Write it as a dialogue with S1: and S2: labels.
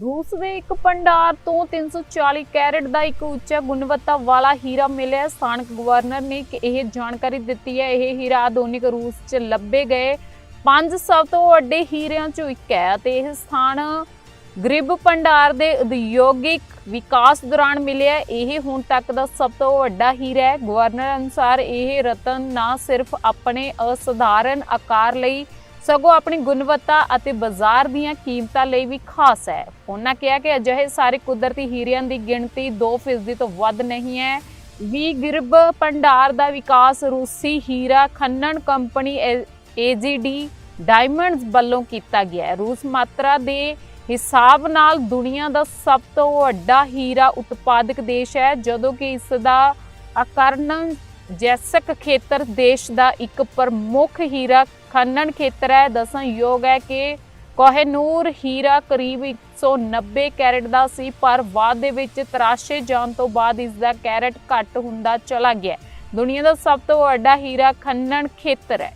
S1: ਰੂਸ ਦੇ ਇੱਕ ਭੰਡਾਰ ਤੋਂ 340 ਕੈਰਟ ਦਾ ਇੱਕ ਉੱਚ ਗੁਣਵੱਤਾ ਵਾਲਾ ਹੀਰਾ ਮਿਲਿਆ। ਸਥਾਨਕ ਗਵਰਨਰ ਨੇ ਕਿ ਇਹ ਜਾਣਕਾਰੀ ਦਿੱਤੀ ਹੈ, ਇਹ ਹੀਰਾ ਆਧੁਨਿਕ ਰੂਸ 'ਚ ਲੱਭੇ ਗਏ। ਪੰਜ ਸਭ ਤੋਂ ਵੱਡੇ ਹੀਰਿਆਂ 'ਚੋਂ ਇੱਕ ਹੈ ਤੇ ਇਹ ਸਥਾਨ ਗ੍ਰਿਬ ਭੰਡਾਰ ਦੇ ਉਦਯੋਗਿਕ ਵਿਕਾਸ ਦੌਰਾਨ ਮਿਲਿਆ। ਇਹ ਹੁਣ ਤੱਕ ਦਾ ਸਭ ਤੋਂ ਵੱਡਾ ਹੀਰਾ ਹੈ। ਗਵਰਨਰ ਅਨੁਸਾਰ ਇਹ ਰਤਨ ਨਾ ਸਿਰਫ ਆਪਣੇ ਅਸਧਾਰਨ ਆਕਾਰ ਲਈ ਸਗੋਂ ਆਪਣੀ ਗੁਣਵੱਤਾ ਅਤੇ ਬਾਜ਼ਾਰ ਦੀਆਂ ਕੀਮਤਾਂ ਲਈ ਵੀ ਖਾਸ ਹੈ। ਉਹਨਾਂ ਕਿਹਾ ਕਿ ਅਜਿਹੇ ਸਾਰੇ ਕੁਦਰਤੀ ਹੀਰਿਆਂ ਦੀ ਗਿਣਤੀ 2% ਤੋਂ ਵੱਧ ਨਹੀਂ ਹੈ। ਵੀ ਗਿਰਬ ਭੰਡਾਰ ਦਾ ਵਿਕਾਸ ਰੂਸੀ ਹੀਰਾ ਖੰਨਣ ਕੰਪਨੀ ਏਜੀਡੀ ਡਾਇਮੰਡਸ ਵੱਲੋਂ ਕੀਤਾ ਗਿਆ ਹੈ। ਰੂਸ ਮਾਤਰਾ ਦੇ ਹਿਸਾਬ ਨਾਲ ਦੁਨੀਆ ਦਾ ਸਭ ਤੋਂ ਵੱਡਾ ਹੀਰਾ ਉਤਪਾਦਕ ਦੇਸ਼ ਹੈ, ਜਦੋਂ ਕਿ ਇਸ ਦਾ ਆਕਰਣ ਜੈਸਕ ਖੇਤਰ ਦੇਸ਼ ਦਾ ਇੱਕ ਪ੍ਰਮੁੱਖ ਹੀਰਾ ਖਨਨ ਖੇਤਰ ਹੈ। ਦੱਸਣਯੋਗ ਹੈ ਕਿ ਕੋਹਨੂਰ ਹੀਰਾ ਕਰੀਬ 190 ਕੈਰਟ ਦਾ ਸੀ, ਪਰ ਬਾਅਦ ਦੇ ਵਿੱਚ ਤਰਾਸ਼ੇ ਜਾਣ ਤੋਂ ਬਾਅਦ ਇਸ ਦਾ ਕੈਰਟ ਘੱਟ ਹੁੰਦਾ ਚਲਾ ਗਿਆ। ਦੁਨੀਆ ਦਾ ਸਭ ਤੋਂ ਵੱਡਾ ਹੀਰਾ ਖਨਨ ਖੇਤਰ ਹੈ।